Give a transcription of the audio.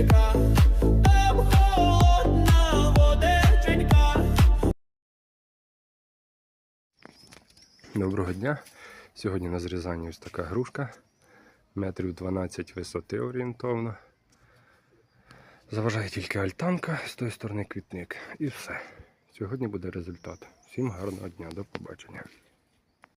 водиченька, там холодна водиченька. Доброго дня. Сьогодні на зрізанні ось така грушка. Метрів 12 висоти орієнтовно. Заважає тільки альтанка, з тої сторони квітник. І все. Сьогодні буде результат. Всім гарного дня, до побачення.